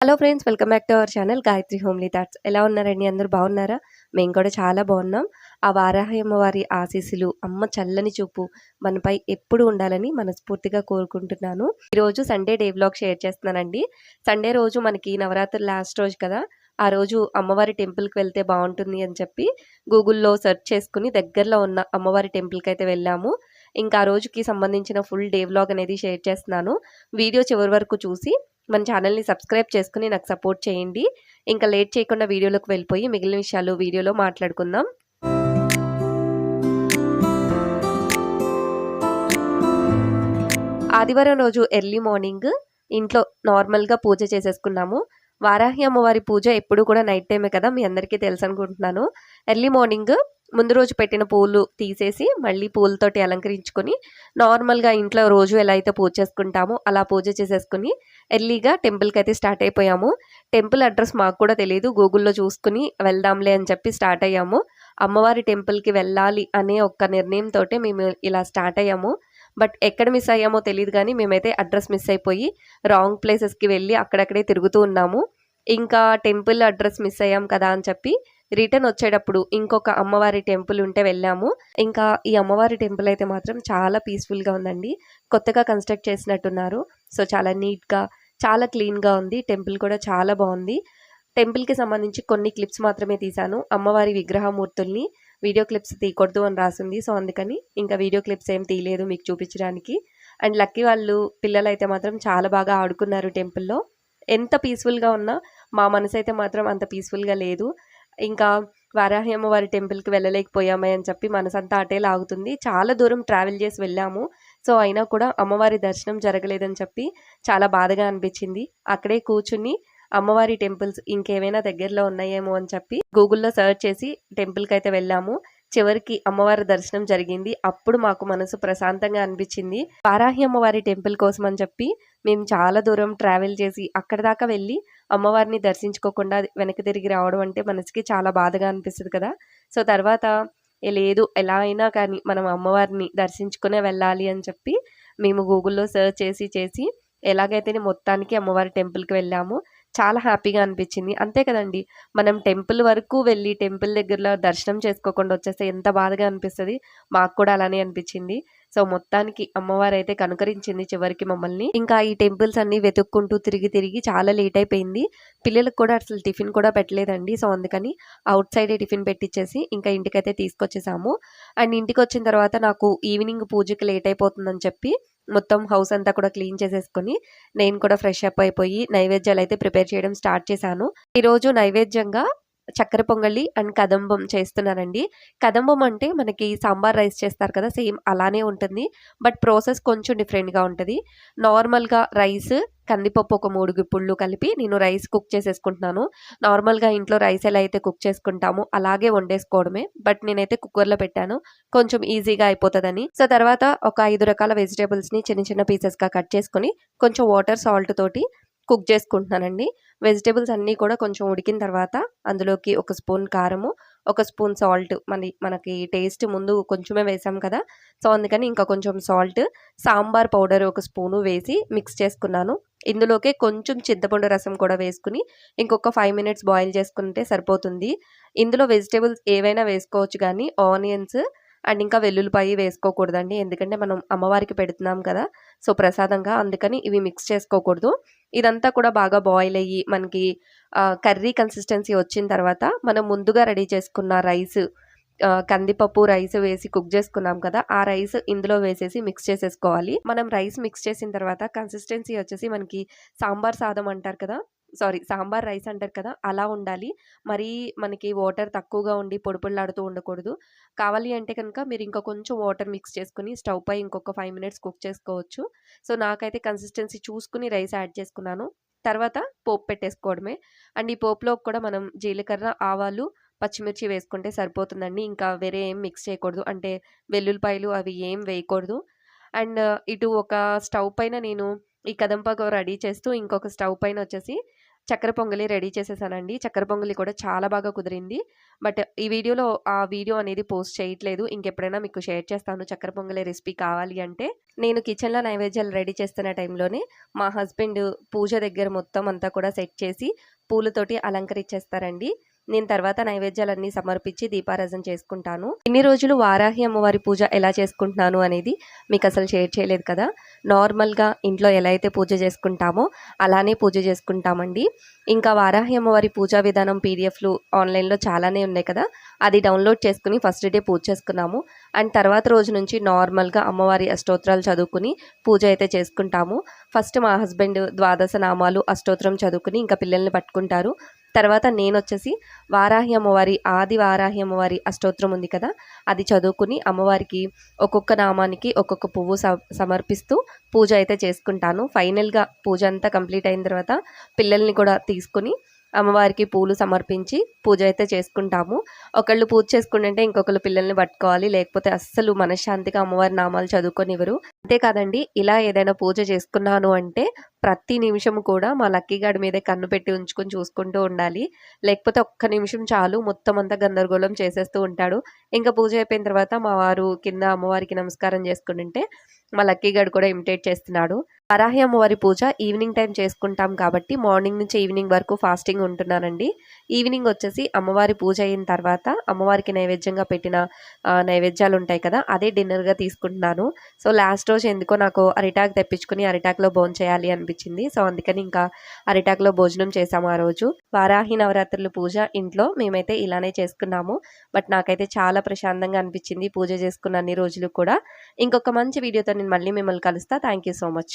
Hello friends welcome back to our channel Gayatri homely thoughts. ఎలా ఉన్నారండి? అందరూ బాగున్నారా? మేము కూడా చాలా బాగున్నాం. ఆ వారాహి అమ్మవారి ఆశీస్సులు అమ్మ చల్లని చూపు మనపై ఎప్పుడు ఉండాలని మనస్ఫూర్తిగా కోరుకుంటున్నాను. ఈరోజు సండే డే బ్లాగ్ షేర్ చేస్తున్నానండి. సండే రోజు మనకి నవరాత్రి లాస్ట్ రోజు కదా. ఆ రోజు అమ్మవారి టెంపుల్కి వెళ్తే బాగుంటుంది అని చెప్పి గూగుల్లో సెర్చ్ చేసుకుని దగ్గరలో ఉన్న అమ్మవారి టెంపుల్కి అయితే వెళ్ళాము. ఇంకా ఆ రోజుకి సంబంధించిన ఫుల్ డే వ్లాగ్ అనేది షేర్ చేస్తున్నాను. వీడియో చివరి వరకు చూసి మన ఛానల్ని సబ్స్క్రైబ్ చేసుకుని నాకు సపోర్ట్ చేయండి. ఇంకా లేట్ చేయకుండా వీడియోలోకి వెళ్ళిపోయి మిగిలిన విషయాలు వీడియోలో మాట్లాడుకుందాం. ఆదివారం రోజు ఎర్లీ మార్నింగ్ ఇంట్లో నార్మల్గా పూజ చేసేసుకున్నాము. వారాహి అమ్మవారి పూజ ఎప్పుడు కూడా నైట్ టైమే కదా మీ అందరికీ తెలుసు అనుకుంటున్నాను. ఎర్లీ మార్నింగ్ ముందు రోజు పెట్టిన పూలు తీసేసి మళ్ళీ పూలతోటి అలంకరించుకొని నార్మల్గా ఇంట్లో రోజు ఎలా అయితే పూజ చేసుకుంటామో అలా పూజ చేసేసుకుని ఎర్లీగా టెంపుల్కి అయితే స్టార్ట్ అయిపోయాము. టెంపుల్ అడ్రస్ మాకు కూడా తెలియదు గూగుల్లో చూసుకుని వెళ్దాంలే అని చెప్పి స్టార్ట్ అయ్యాము. అమ్మవారి టెంపుల్కి వెళ్ళాలి అనే ఒక్క నిర్ణయంతో మేము ఇలా స్టార్ట్ అయ్యాము. బట్ ఎక్కడ మిస్ అయ్యామో తెలియదు కానీ మేమైతే అడ్రస్ మిస్ అయిపోయి రాంగ్ ప్లేసెస్కి వెళ్ళి అక్కడక్కడే తిరుగుతూ ఉన్నాము. ఇంకా టెంపుల్ అడ్రస్ మిస్ అయ్యాం కదా అని చెప్పి రిటర్న్ వచ్చేటప్పుడు ఇంకొక అమ్మవారి టెంపుల్ ఉంటే వెళ్ళాము. ఇంకా ఈ అమ్మవారి టెంపుల్ అయితే మాత్రం చాలా పీస్ఫుల్గా ఉందండి. కొత్తగా కన్స్ట్రక్ట్ చేసినట్టున్నారు. సో చాలా నీట్గా చాలా క్లీన్గా ఉంది. టెంపుల్ కూడా చాలా బాగుంది. టెంపుల్కి సంబంధించి కొన్ని క్లిప్స్ మాత్రమే తీశాను. అమ్మవారి విగ్రహమూర్తుల్ని వీడియో క్లిప్స్ తీయకూడదు అని రాసింది. సో అందుకని ఇంకా వీడియో క్లిప్స్ ఏం తీయలేదు మీకు చూపించడానికి. అండ్ లక్కీ వాళ్ళు పిల్లలు అయితే మాత్రం చాలా బాగా ఆడుకున్నారు టెంపుల్లో ఎంత పీస్ఫుల్గా ఉన్నా మా మనసు అయితే మాత్రం అంత పీస్ఫుల్గా లేదు. ఇంకా వారాహి అమ్మవారి టెంపుల్కి వెళ్ళలేకపోయామే అని చెప్పి మనసంతా అటే లాగుతుంది. చాలా దూరం ట్రావెల్ చేసి వెళ్ళాము. సో అయినా కూడా అమ్మవారి దర్శనం జరగలేదని చెప్పి చాలా బాధగా అనిపించింది. అక్కడే కూర్చుని అమ్మవారి టెంపుల్స్ ఇంకేమైనా దగ్గరలో ఉన్నాయేమో అని చెప్పి గూగుల్లో సెర్చ్ చేసి టెంపుల్కి అయితే వెళ్ళాము. చివరికి అమ్మవారి దర్శనం జరిగింది. అప్పుడు మాకు మనసు ప్రశాంతంగా అనిపించింది. వారాహి అమ్మవారి టెంపుల్ కోసం అని చెప్పి మేము చాలా దూరం ట్రావెల్ చేసి అక్కడ దాకా వెళ్ళి అమ్మవారిని దర్శించుకోకుండా వెనక్కి తిరిగి రావడం అంటే మనసుకి చాలా బాధగా అనిపిస్తుంది కదా. సో తర్వాత లేదు ఎలా అయినా కానీ మనం అమ్మవారిని దర్శించుకునే వెళ్ళాలి అని చెప్పి మేము గూగుల్లో సెర్చ్ చేసి చేసి ఎలాగైతే మొత్తానికి అమ్మవారి టెంపుల్కి వెళ్ళాము చాలా హ్యాపీగా అనిపించింది. అంతే కదండి. మనం టెంపుల్ వరకు వెళ్ళి టెంపుల్ దగ్గరలో దర్శనం చేసుకోకుండా వచ్చేస్తే ఎంత బాధగా అనిపిస్తుంది. మాకు కూడా అలానే అనిపించింది. సో మొత్తానికి అమ్మవారు అయితే కనుకరించింది చివరికి మమ్మల్ని. ఇంకా ఈ టెంపుల్స్ అన్ని వెతుక్కుంటూ తిరిగి తిరిగి చాలా లేట్ అయిపోయింది. పిల్లలకు కూడా అసలు టిఫిన్ కూడా పెట్టలేదండి. సో అందుకని అవుట్ సైడే టిఫిన్ పెట్టించేసి ఇంకా ఇంటికైతే తీసుకొచ్చేసాము. అండ్ ఇంటికి వచ్చిన తర్వాత నాకు ఈవినింగ్ పూజకి లేట్ అయిపోతుందని చెప్పి మొత్తం హౌస్ అంతా కూడా క్లీన్ చేసేసుకొని నేను కూడా ఫ్రెష్ అప్ అయిపోయి నైవేద్యాలు అయితే ప్రిపేర్ చేయడం స్టార్ట్ చేశాను. ఈరోజు నైవేద్యంగా చక్కెర పొంగలి అండ్ కదంబం చేస్తున్నానండి కదంబం అంటే మనకి సాంబార్ రైస్ చేస్తారు కదా సేమ్ అలానే ఉంటుంది. బట్ ప్రాసెస్ కొంచెం డిఫరెంట్గా ఉంటుంది. నార్మల్గా రైస్ కందిపప్పు ఒక మూడు గుప్పుళ్ళు కలిపి నేను రైస్ కుక్ చేసేసుకుంటున్నాను. నార్మల్గా ఇంట్లో రైస్ ఎలా అయితే కుక్ చేసుకుంటామో అలాగే వండేసుకోవడమే. బట్ నేనైతే కుక్కర్లో పెట్టాను. కొంచెం ఈజీగా అయిపోతుందని. సో తర్వాత ఒక ఐదు రకాల వెజిటేబుల్స్ని చిన్న చిన్న పీసెస్గా కట్ చేసుకొని కొంచెం వాటర్ సాల్ట్ తోటి కుక్ చేసుకుంటున్నానండి. వెజిటేబుల్స్ అన్నీ కూడా కొంచెం ఉడికిన తర్వాత అందులోకి ఒక స్పూన్ కారము ఒక స్పూన్ సాల్ట్ మన మనకి టేస్ట్ ముందు కొంచెమే వేసాం కదా. సో అందుకని ఇంకా కొంచెం సాల్ట్ సాంబార్ పౌడర్ ఒక స్పూను వేసి మిక్స్ చేసుకున్నాను. ఇందులోకే కొంచెం చింతపండు రసం కూడా వేసుకుని ఇంకొక ఫైవ్ మినిట్స్ బాయిల్ చేసుకుంటే సరిపోతుంది. ఇందులో వెజిటేబుల్స్ ఏవైనా వేసుకోవచ్చు కానీ ఆనియన్స్ అండ్ ఇంకా వెల్లుల్లిపాయి వేసుకోకూడదండి. ఎందుకంటే మనం అమ్మవారికి పెడుతున్నాం కదా సో ప్రసాదంగా అందుకని ఇవి మిక్స్ చేసుకోకూడదు. ఇదంతా కూడా బాగా బాయిల్ అయ్యి మనకి కర్రీ కన్సిస్టెన్సీ వచ్చిన తర్వాత మనం ముందుగా రెడీ చేసుకున్న రైస్ కందిపప్పు రైస్ వేసి కుక్ చేసుకున్నాం కదా ఆ రైస్ ఇందులో వేసేసి మిక్స్ చేసేసుకోవాలి. మనం రైస్ మిక్స్ చేసిన తర్వాత కన్సిస్టెన్సీ వచ్చేసి మనకి సాంబార్ సాదం అంటారు కదా సారీ సాంబార్ రైస్ అంటారు కదా! అలా ఉండాలి. మరీ మనకి వాటర్ తక్కువగా ఉండి పొడి ఉండకూడదు. కావాలి అంటే కనుక మీరు ఇంకా కొంచెం వాటర్ మిక్స్ చేసుకుని స్టవ్ పై ఇంకొక ఫైవ్ మినిట్స్ కుక్ చేసుకోవచ్చు. సో నాకైతే కన్సిస్టెన్సీ చూసుకుని రైస్ యాడ్ చేసుకున్నాను. తర్వాత పోపు పెట్టేసుకోవడమే. అండ్ ఈ పోపులో కూడా మనం జీలకర్ర ఆవాలు పచ్చిమిర్చి వేసుకుంటే సరిపోతుందండి. ఇంకా వేరే ఏం మిక్స్ చేయకూడదు. అంటే వెల్లుల్లిపాయలు అవి ఏం వేయకూడదు. అండ్ ఇటు ఒక స్టవ్ పైన నేను ఈ కదంపాకు రెడీ చేస్తూ ఇంకొక స్టవ్ పైన వచ్చేసి చక్కెర పొంగలి రెడీ చేసేసానండి. చక్కెర పొంగలి కూడా చాలా బాగా కుదిరింది. బట్ ఈ వీడియోలో ఆ వీడియో అనేది పోస్ట్ చేయట్లేదు. ఇంకెప్పుడైనా మీకు షేర్ చేస్తాను చక్కెర పొంగలి రెసిపీ కావాలి అంటే. నేను కిచెన్లో నైవేద్యాలు రెడీ చేస్తున్న టైంలోనే మా హస్బెండ్ పూజ దగ్గర మొత్తం అంతా కూడా సెట్ చేసి పూలతోటి అలంకరించేస్తారండి. నేను తర్వాత నైవేద్యాలన్నీ సమర్పించి దీపారాధన చేసుకుంటాను. ఇన్ని రోజులు వారాహి అమ్మవారి పూజ ఎలా చేసుకుంటున్నాను అనేది మీకు అసలు షేర్ చేయలేదు కదా. నార్మల్గా ఇంట్లో ఎలా అయితే పూజ చేసుకుంటామో అలానే పూజ చేసుకుంటామండి. ఇంకా వారాహి అమ్మవారి పూజా విధానం పీడిఎఫ్లు ఆన్లైన్లో చాలానే ఉన్నాయి కదా. అది డౌన్లోడ్ చేసుకుని ఫస్ట్ డే పూజ చేసుకున్నాము. అండ్ తర్వాత రోజు నుంచి నార్మల్గా అమ్మవారి అష్టోత్తరాలు చదువుకుని పూజ అయితే చేసుకుంటాము. ఫస్ట్ మా హస్బెండ్ ద్వాదశ నామాలు అష్టోత్తరం చదువుకుని ఇంకా పిల్లల్ని పట్టుకుంటారు. తర్వాత నేను వచ్చేసి వారాహి అమ్మవారి ఆది వారాహి అమ్మవారి అష్టోత్తరం ఉంది కదా అది చదువుకుని అమ్మవారికి ఒక్కొక్క నామానికి ఒక్కొక్క పువ్వు స- సమర్పిస్తూ పూజ అయితే చేసుకుంటాను. ఫైనల్గా పూజ అంతా కంప్లీట్ అయిన తర్వాత పిల్లల్ని కూడా తీసుకుని అమ్మవారికి పూలు సమర్పించి పూజ అయితే చేసుకుంటాము. ఒకళ్ళు పూజ చేసుకుంటుంటే ఇంకొకళ్ళు పిల్లల్ని పట్టుకోవాలి. లేకపోతే అస్సలు మనశ్శాంతిగా అమ్మవారి నామాలు చదువుకొనివ్వరు. అంతేకాదండి ఇలా ఏదైనా పూజ చేసుకున్నాను అంటే ప్రతి నిమిషం కూడా మా లక్కీ గాడి మీదే కన్ను పెట్టి ఉంచుకొని చూసుకుంటూ ఉండాలి. లేకపోతే ఒక్క నిమిషం చాలు మొత్తం అంతా గందరగోళం చేసేస్తూ ఉంటాడు. ఇంకా పూజ అయిపోయిన తర్వాత మా వారు కింద అమ్మవారికి నమస్కారం చేసుకుంటుంటే మా లక్కీగాడు కూడా ఇమిటేట్ చేస్తున్నాడు. వరాహి అమ్మవారి పూజ ఈవినింగ్ టైం చేసుకుంటాం కాబట్టి మార్నింగ్ నుంచి ఈవినింగ్ వరకు ఫాస్టింగ్ ఉంటున్నానండి. ఈవినింగ్ వచ్చేసి అమ్మవారి పూజ అయిన తర్వాత అమ్మవారికి నైవేద్యంగా పెట్టిన నైవేద్యాలు ఉంటాయి కదా అదే డిన్నర్గా తీసుకుంటున్నాను. సో లాస్ట్ రోజు ఎందుకో నాకు అరిటాక్ తెప్పించుకుని అరిటాక్లో భోజనం చేయాలి అనిపించింది. సో అందుకని ఇంకా అరిటాక్లో భోజనం చేసాము ఆ రోజు. వారాహి నవరాత్రుల పూజ ఇంట్లో మేమైతే ఇలానే చేసుకున్నాము. బట్ నాకైతే చాలా ప్రశాంతంగా అనిపించింది పూజ చేసుకున్న అన్ని రోజులు కూడా. ఇంకొక మంచి వీడియోతో నేను మళ్ళీ మిమ్మల్ని కలుస్తా. Thank you so much.